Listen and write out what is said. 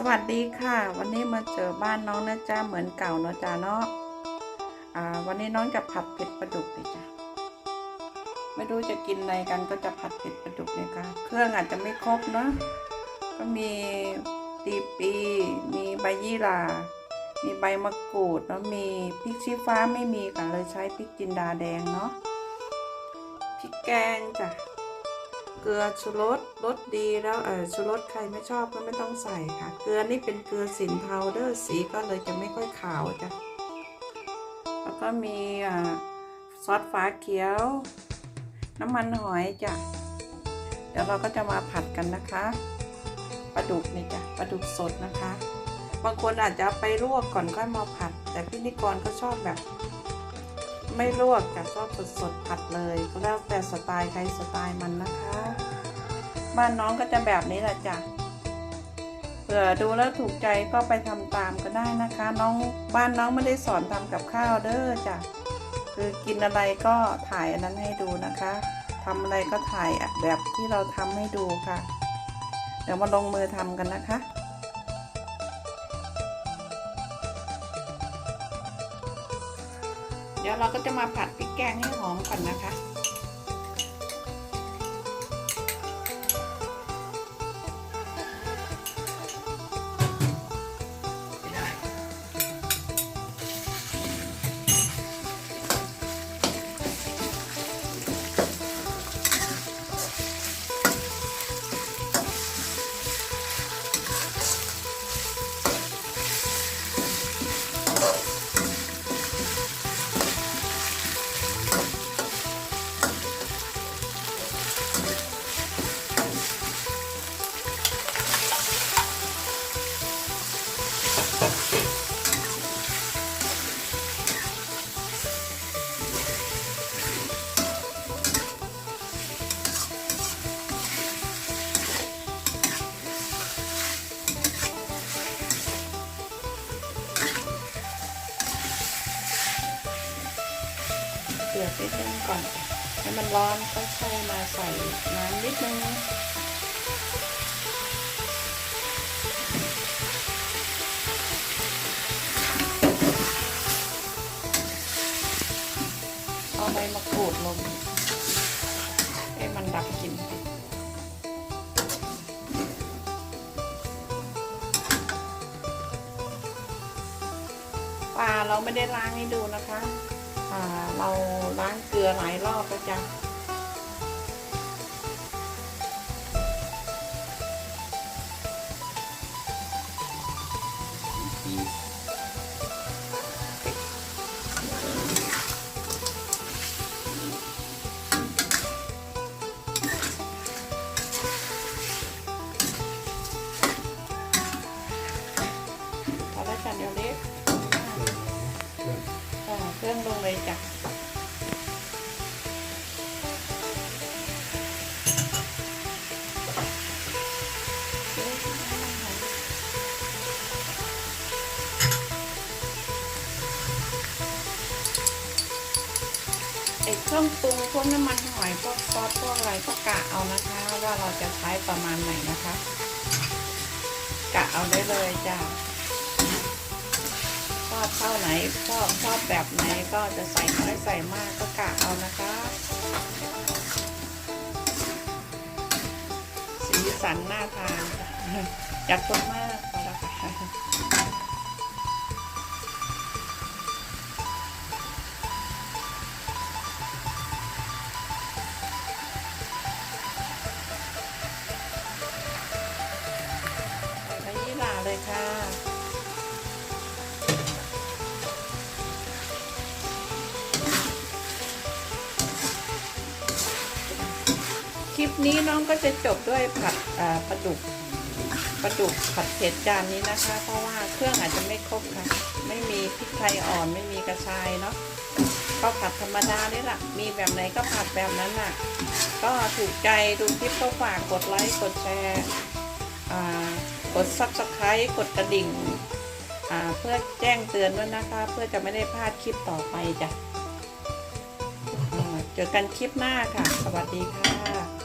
สวัสดีค่ะ วันนี้มาเจอบ้านน้องนะจ๊ะเหมือนเก่าเนาะจ๊ะเนาะอ่า วันนี้น้องจะผัดเผ็ดปลาดุกเลยจ้ะไม่รู้จะกินอะไรกันก็จะผัดเผ็ดปลาดุกเนี่ยค่ะเครื่องอาจจะไม่ครบเนาะก็มีตีปี มีใบยี่หร่ามีใบมะกรูดแล้วมีพริกชี้ฟ้าไม่มีค่ะเลยใช้พริกจินดาแดงเนาะพริกแกงจ้ะ เกลือชูรสรสดีแล้วเออชูรสใครไม่ชอบก็ไม่ต้องใส่ค่ะ เกลือนี่เป็นเกลือสินเทาเด้อสีก็เลยจะไม่ค่อยขาวจ้ะแล้วก็มีอ่าซอสฟ้าเขียว น้ำมันหอยจ้ะเดี๋ยวเราก็จะมาผัดกันนะคะปลาดุกนี่จ้ะปลาดุกสดนะคะ บางคนอาจจะไปลวกก่อนค่อยมาผัด แต่พี่นิกรก็ชอบแบบ ไม่ลวกจะชอบสดๆผัดเลยก็แล้วแต่สไตล์ใครสไตล์มันนะคะ บ้านน้องก็จะแบบนี้แหละจ้ะเผื่อดูแล้วถูกใจก็ไปทำตามก็ได้นะคะ น้องบ้านน้องไม่ได้สอนทำกับข้าวเด้อจ้ะคือกินอะไรก็ถ่ายอันนั้นให้ดูนะคะทำอะไรก็ถ่ายแบบที่เราทำให้ดูค่ะ เดี๋ยวมาลงมือทำกันนะคะ เดี๋ยวเราก็จะมาผัดพริกแกงให้หอมก่อนนะคะ ดือดนิดนึงก่อน ให้มันร้อนก็ค่อยมาใส่น้ำนิดนึงเอาใบมะกรูดลงให้มันดับกลิ่นปลาเราไม่ได้ล้างให้ดูนะคะ เราล้างเกลือหลายรอบแล้วจ้ะ อ้เครื่องปรุงพวกน้ำมันหอยพวกซอสพวกอะไรก็กะเอานะคะ ว่าเราจะใช้ประมาณไหนนะคะ กะเอาได้เลยจ้ะชอบเท่าไหนชอบชอบแบบไหนก็จะใส่น้อยใส่มากก็กะเอานะคะสีสันน่าทานค่ะจัดคนมากพอแล้วค่ะ ลิปนี้น้องก็จะจบด้วยผัดปลาดุกปลาดุกผัดเผ็ดจานนี้นะคะ เพราะว่าเครื่องอาจจะไม่ครบค่ะ ไม่มีพริกไทยอ่อนไม่มีกระชายเนาะก็ผัดธรรมดานี่แหละมีแบบไหนก็ผัดแบบนั้นน่ะ ก็ถูกใจดูคลิปก็ฝากกดไลค์กดแชร์กด subscribe กดกระดิ่งเพื่อแจ้งเตือนด้วยนะคะ เพื่อจะไม่ได้พลาดคลิปต่อไปจ้ะเจอกันคลิปหน้าค่ะ สวัสดีค่ะ